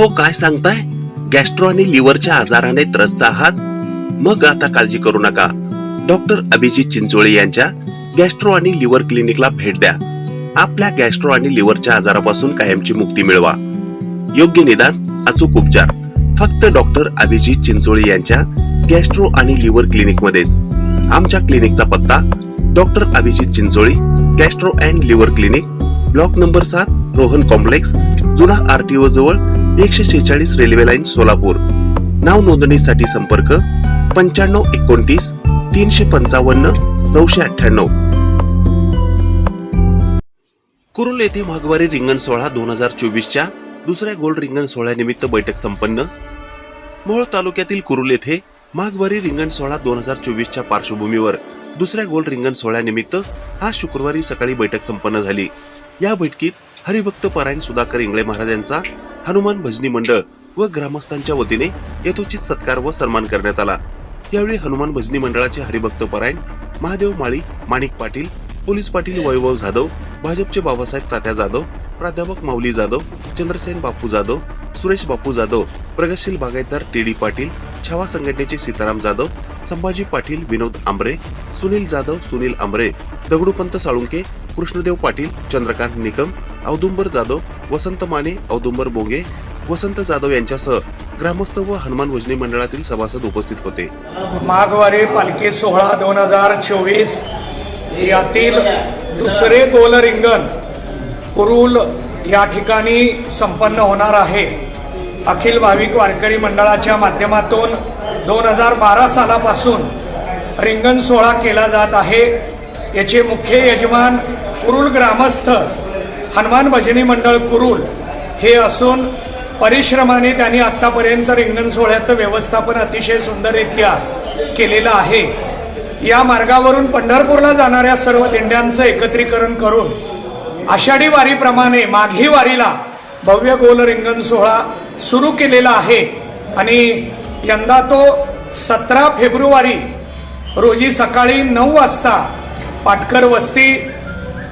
अहो काय सांगताय? गॅस्ट्रो आणि लिव्हरच्या आजाराने त्रस्त आहात? मग आता काळजी करू नका. डॉक्टर अभिजित चिंचोळे यांच्या गॅस्ट्रो आणि लिव्हर क्लिनिकला भेट द्या. आपल्या गॅस्ट्रो आणि लिव्हरच्या आजारापासून कायमची मुक्ती मिळवा. योग्य निदान अचूक उपचार. फक्त डॉक्टर अभिजित चिंचोळे यांच्या गॅस्ट्रो आणि लिव्हर क्लिनिक मध्येच आमच्या क्लिनिकचा पत्ता doctor Abhijit Chincholi gastro and liver clinic block number सात रोहन कॉम्प्लेक्स जुना आरटीओ जवळ एकशे शेचाळीस रेल्वे लाईन सोलापूर. नाव नोंदणीसाठी संपर्क पंच्याण्णव एकोणतीस तीनशे पंचावन्न नऊशे अठ्ठ्याण्णव. कुरुल येथे माघवारी रिंगण सोहळा दोन हजार चोवीसच्या दुसऱ्या गोल्ड रिंगण सोहळ्यानिमित्त बैठक संपन्न. मोहोळ तालुक्यातील कुरुल येथे माघवारी रिंगण सोहळा दोन हजार चोवीसच्या पार्श्वभूमीवर दुसऱ्या गोल्ड रिंगण सोहळ्यानिमित्त आज शुक्रवारी सकाळी बैठक संपन्न झाली. या बैठकीत हरिभक्त परायण सुधाकर इंगळे महाराज यांचा हनुमान भजनी मंडळ व ग्रामस्थांच्या वतीने यथोचित सत्कार व सन्मान करण्यात आला. यावेळी हनुमान भजनी मंडळाचे हरिभक्त परायण महादेव माळी माणिक पाटील पोलीस पाटील वैभव जाधव भाजपचे बाबासाहेब तात्या जाधव प्राध्यापक माऊली जाधव चंद्रसेन बापू जाधव सुरेश बापू जाधव प्रगतशील बागायतदार टी डी पाटील छावा संघटनेचे सीताराम जाधव संभाजी पाटील विनोद आंबरे सुनील जाधव सुनील आंबरे दगडूपंत साळुंके कृष्णदेव पाटील चंद्रकांत निकम औदुंबर जाधव वसंत माने औदुंबर बोंगे वसंत जाधव यांच्यासह ग्रामस्थ व हनुमान भजनी मंडळातील सभासद उपस्थित होते. माघवारी पालखी सोहळा दोन हजार चोवीस यातील दुसरे गोल रिंगण कुरुल या ठिकाणी संपन्न होणार आहे. अखिल भाविक वारकरी मंडळाच्या माध्यमातून दोन हजार बारा सालापासून रिंगण सोहळा केला जात आहे. याचे मुख्य यजमान कुरुल ग्रामस्थ हनुमान भजनी मंडळ कुरुल हे असून परिश्रमाने त्यांनी आत्तापर्यंत रिंगण सोहळ्याचं व्यवस्थापन अतिशय सुंदररित्या केलेलं आहे. या मार्गावरून पंढरपूरला जाणाऱ्या सर्व दिंड्यांचं एकत्रीकरण करून आषाढी वारीप्रमाणे माघी वारीला भव्य गोल रिंगण सोहळा सुरू केलेला आहे. आणि यंदा तो सतरा फेब्रुवारी रोजी सकाळी नऊ वाजता पाटकर वस्ती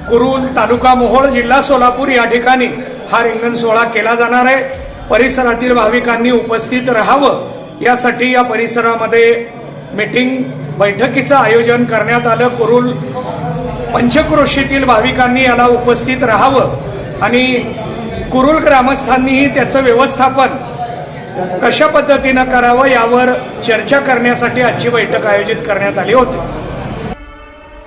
कुरुल तालुका मोहोळ जिल्हा सोलापूर या ठिकाणी हा रिंगण सोहळा केला जाणार आहे. परिसरातील भाविकांनी उपस्थित राहावं. यासाठी या परिसरामध्ये मीटिंग बैठकीचं आयोजन करण्यात आलं. कुरुल पंचक्रोशीतील भाविकांनी याला उपस्थित राहावं आणि कुरुल ग्रामस्थांनीही त्याचं व्यवस्थापन कशा पद्धतीनं करावं यावर चर्चा करण्यासाठी आजची बैठक आयोजित करण्यात आली होती.